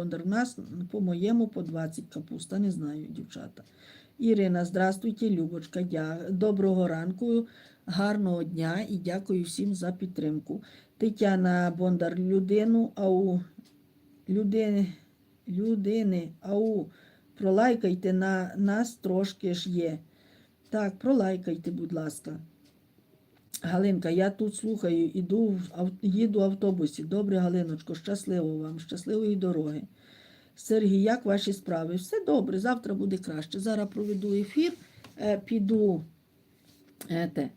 Бондар. У нас, по-моєму, по 20 капуста, не знаю, дівчата. Ірина, здравствуйте, Любочка. Дя... Доброго ранку, гарного дня і дякую всім за підтримку. Тетяна Бондар, людину, ау, людини, людини, ау, пролайкайте на нас трошки ж є. Так, пролайкайте, будь ласка. Галинка, я тут слухаю, іду їду в автобусі. Добре, Галиночко, щасливо вам, щасливої дороги. Сергій, як ваші справи? Все добре, завтра буде краще. Зараз проведу ефір, е, піду е, те,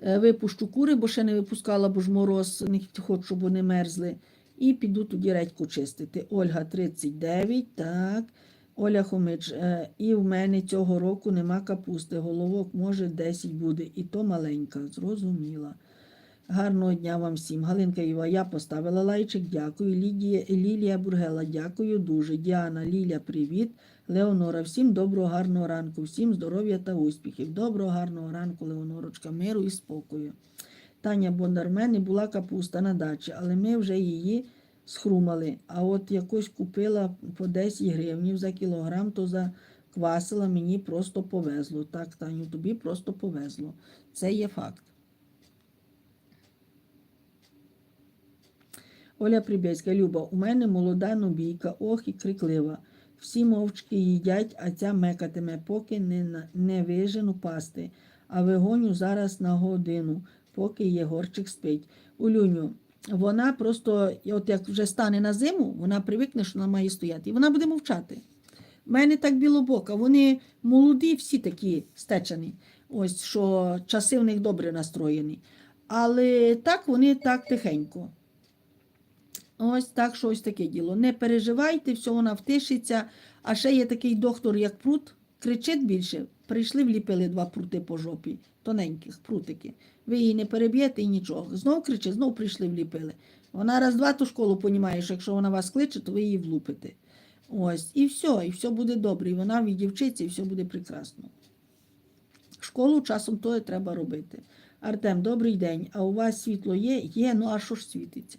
е, випущу кури, бо ще не випускала, бо ж мороз, не хочу, щоб вони мерзли. І піду тоді редьку чистити. Ольга 39, так. Оля Хомич, е, і в мене цього року нема капусти. Головок, може, 10 буде, і то маленька. Зрозуміла. Гарного дня вам всім. Галинка Іва, я поставила лайчик, дякую. Лідія, Лілія Бургела, дякую дуже. Діана, Ліля, привіт. Леонора, всім доброго, гарного ранку, всім здоров'я та успіхів. Доброго, гарного ранку, Леонорочка, миру і спокою. Таня Бондар, в мене була капуста на дачі, але ми вже її схрумали. А от якось купила по 10 гривнів за кілограм, то заквасила, мені просто повезло. Так, Таню, тобі просто повезло. Це є факт. Оля Прибєцька, Люба, у мене молода нобійка, ох і криклива. Всі мовчки їдять, а ця мекатиме, поки не, не вижену пасти, а вигоню зараз на годину, поки Єгорчик спить. Улюню, вона просто, от як вже стане на зиму, вона привикне, що вона має стояти, і вона буде мовчати. У мене так білобока, вони молоді, всі такі стечені, ось що часи в них добре настроєні. Але так вони так тихенько. Ось так, що ось таке діло. Не переживайте, все вона втишиться. А ще є такий доктор, як прут, кричить більше. Прийшли, вліпили два прути по жопі, тоненьких прутики. Ви її не переб'єте і нічого. Знов кричить, знов прийшли, вліпили. Вона раз-два ту школу понімає, що якщо вона вас кличе, то ви її влупите. Ось, і все, і все буде добре. І вона відівчиться, і все буде прекрасно. Школу часом то треба робити. Артем, добрий день. А у вас світло є? Є, ну а що ж світиться?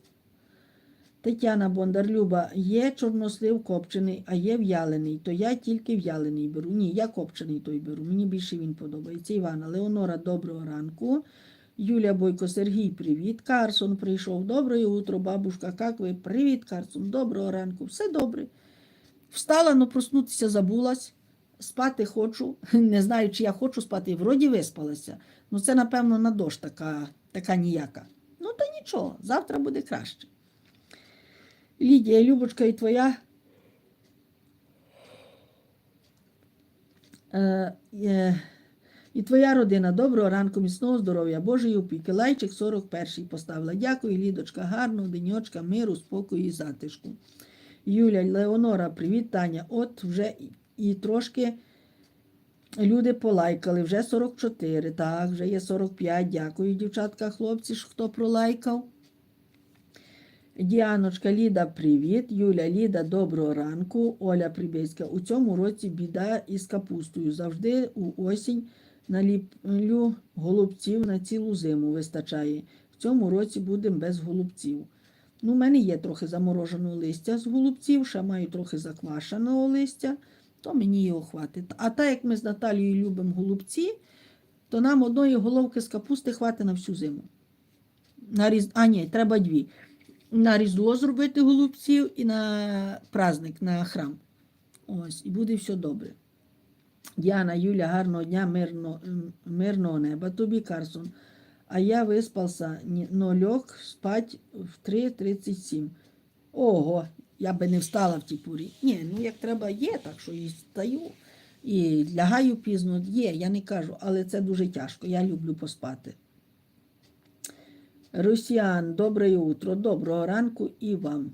Тетяна Бондар-Люба, є чорнослив копчений, а є в'ялений, то я тільки в'ялений беру. Ні, я копчений той беру. Мені більше він подобається. Івана Леонора, доброго ранку. Юля Бойко, Сергій, привіт. Карсон прийшов. Доброе утро, бабушка. Як ви? Привіт, Карсон. Доброго ранку. Все добре. Встала, но проснутися забулась. Спати хочу. Не знаю, чи я хочу спати. Вроді виспалася. Ну це, напевно, на дощ така, така ніяка. Ну, то нічого, завтра буде краще. Лідія, Любочка і твоя. Е, е, і твоя родина. Доброго ранку, міцного здоров'я, Божої опіки. Лайчик 41 поставила. Дякую, Лідочка, гарного денечка, миру, спокою і затишку. Юля, Леонора, привіт, Таня. От вже і трошки люди полайкали, вже 44. Так, вже є 45. Дякую, дівчатка, хлопці, хто пролайкав. Діаночка, Ліда, привіт. Юля, Ліда, доброго ранку. Оля Прибєцька. У цьому році біда із капустою. Завжди у осінь наліплю голубців на цілу зиму вистачає. В цьому році будемо без голубців. Ну, у мене є трохи замороженого листя з голубців, ще маю трохи заквашеного листя, то мені його хватить. А так як ми з Наталією любимо голубці, то нам одної головки з капусти хватить на всю зиму. На різ... А, ні, треба дві на різдво зробити голубців і на праздник, на храм. Ось, і буде все добре. Діана, Юля, гарного дня, мирно, мирного неба. Тобі, Карсон. А я виспався, но льох спать в 3.37. Ого, я би не встала в тій порі. Ні, ну як треба, є, так що і встаю. І лягаю пізно, є, я не кажу, але це дуже тяжко. Я люблю поспати. Росіян, добре утро, доброго ранку і вам.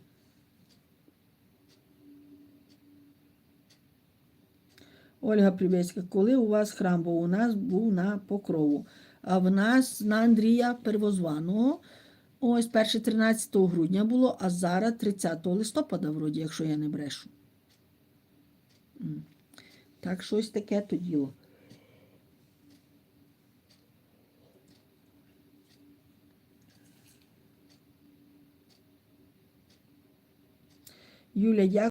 Ольга Прибєцька, коли у вас храм був? У нас був на покрову. А в нас на Андрія Первозваного. Ось перше 13 грудня було, а зараз 30 листопада, вроді, якщо я не брешу. Так, щось таке то діло. Юля, дякую.